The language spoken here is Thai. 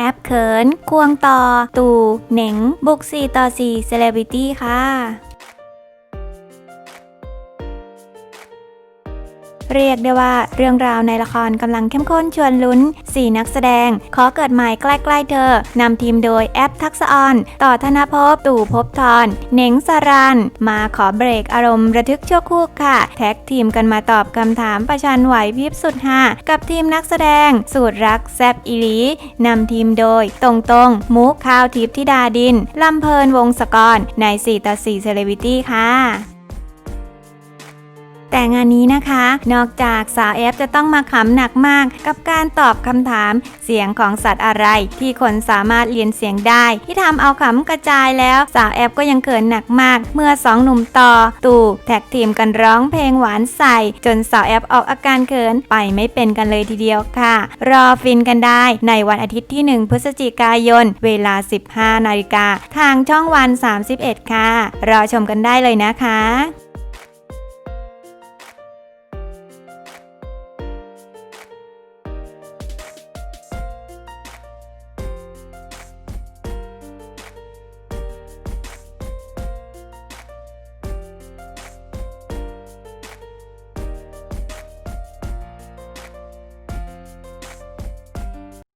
แอปเขิน ควงต่อ ตู่เหน่ง บุก 4 ต่อ 4 เซเลบริตี้ค่ะ เรียกได้ว่าเรื่องราวในละครกำลังเข้มข้นชวนลุ้น 4 นักแสดง ขอเกิดใหม่ใกล้ๆเธอนำทีมโดยแอปทักษออนต่อธนภพตู่ภพบทรเน่งสารันมาขอเบรกอารมณ์ระทึกชั่วคู่ค่ะ แท็กทีมกันมาตอบคำถามประชันไหวพริบสุดฮากับทีมนักแสดง สูตรรักแซบอีลีนำทีมโดย ตรงตรงมุกข้าวทิพย์ธิดาดินลำเพลินวงศกรใน 4ต่อ4เซเลบิตี้ค่ะ แต่งานนี้นะคะ นอกจากสาวแอฟจะต้องมาขำหนักมาก กับการตอบคำถามเสียงของสัตว์อะไร ที่คนสามารถเรียนเสียงได้ ที่ทำเอาขำกระจายแล้วสาวแอฟก็ยังเขินหนักมาก เมื่อสองหนุ่มต่อ ตู่แท็กทีมกันร้องเพลงหวานใส่ จนสาวแอฟออกอาการเขินไปไม่เป็นกันเลยทีเดียวค่ะ รอฟินกันได้ในวันอาทิตย์ที่ 1 พฤศจิกายน เวลา 15 นาฬิกาทางช่องวัน 31 ค่ะ รอชมกันได้เลยนะคะ